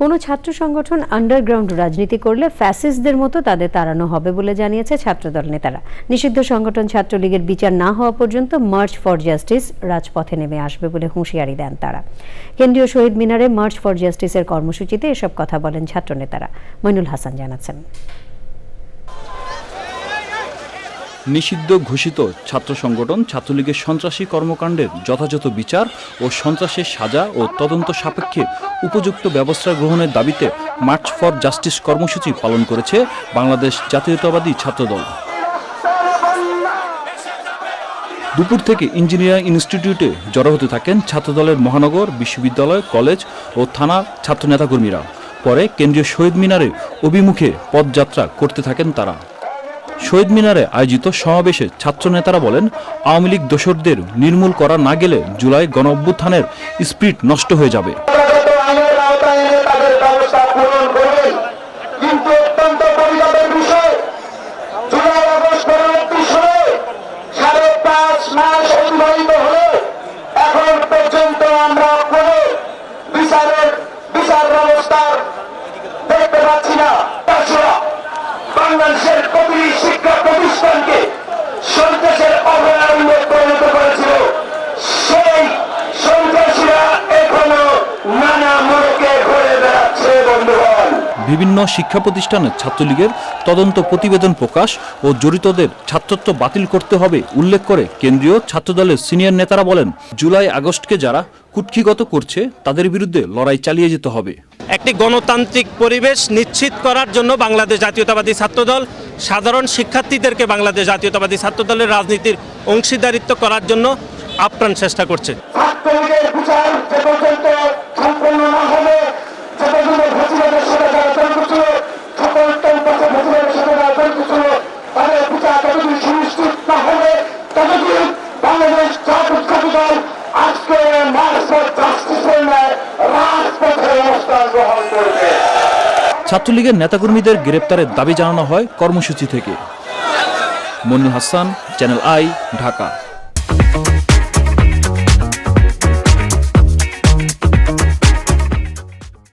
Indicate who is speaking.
Speaker 1: কোনো ছাত্র সংগঠন আন্ডারগ্রাউন্ড রাজনীতি করলে ফ্যাসিস্টদের মতো তাদের তাড়ানো হবে বলে জানিয়েছে ছাত্রদল নেতারা। নিষিদ্ধ সংগঠন ছাত্রলীগের বিচার না হওয়া পর্যন্ত মার্চ ফর জাস্টিস রাজপথে নেমে আসবে বলে হুঁশিয়ারি দেন তারা। কেন্দ্রীয় শহীদ মিনারে মার্চ ফর জাস্টিসের কর্মসূচিতে এসব কথা বলেন ছাত্রনেতারা মইনুল হাসান জানাচ্ছেন।
Speaker 2: নিষিদ্ধ ঘোষিত ছাত্র সংগঠন ছাত্রলীগের সন্ত্রাসী কর্মকাণ্ডের যথাযথ বিচার ও সন্ত্রাসের সাজা ও তদন্ত সাপেক্ষে উপযুক্ত ব্যবস্থা গ্রহণের দাবিতে মার্চ ফর জাস্টিস কর্মসূচি পালন করেছে বাংলাদেশ জাতীয়তাবাদী ছাত্রদল। দুপুর থেকে ইঞ্জিনিয়ারিং ইনস্টিটিউটে জড়ো হতে থাকেন ছাত্রদলের মহানগর, বিশ্ববিদ্যালয়, কলেজ ও থানা ছাত্র নেতাকর্মীরা। পরে কেন্দ্রীয় শহীদ মিনারে অভিমুখে পদযাত্রা করতে থাকেন তারা। শহীদ মিনারে আয়োজিত সমাবেশে ছাত্রনেতারা বলেন, আওয়ামী লীগ দোসরদের নির্মূল করা না গেলে জুলাই গণ অভ্যুত্থানের স্পিরিট নষ্ট হয়ে যাবে।
Speaker 3: যথাযথ আইনের
Speaker 2: বিভিন্ন শিক্ষা প্রতিষ্ঠানে ছাত্রলীগের তদন্ত প্রতিবেদন প্রকাশ ও জড়িতদের ছাত্রত্ব বাতিল করতে হবে উল্লেখ করে কেন্দ্রীয় ছাত্রদলের সিনিয়র নেতারা বলেন জুলাই আগস্টকে যারা কুক্ষিগত করছে তাদের বিরুদ্ধে লড়াই চালিয়ে যেতে হবে।
Speaker 4: একটি গণতান্ত্রিক পরিবেশ নিশ্চিত করার জন্য বাংলাদেশ জাতীয়তাবাদী ছাত্রদল সাধারণ শিক্ষার্থীদেরকে বাংলাদেশ জাতীয়তাবাদী ছাত্রদলের রাজনীতির অংশীদারিত্ব করার জন্য আপ্রাণ চেষ্টা করছে।
Speaker 2: ছাত্রলীগের নেতাকর্মীদের গ্রেপ্তারের দাবি জানানো হয় কর্মসূচি থেকে। Mannu Hasan channel I Dhaka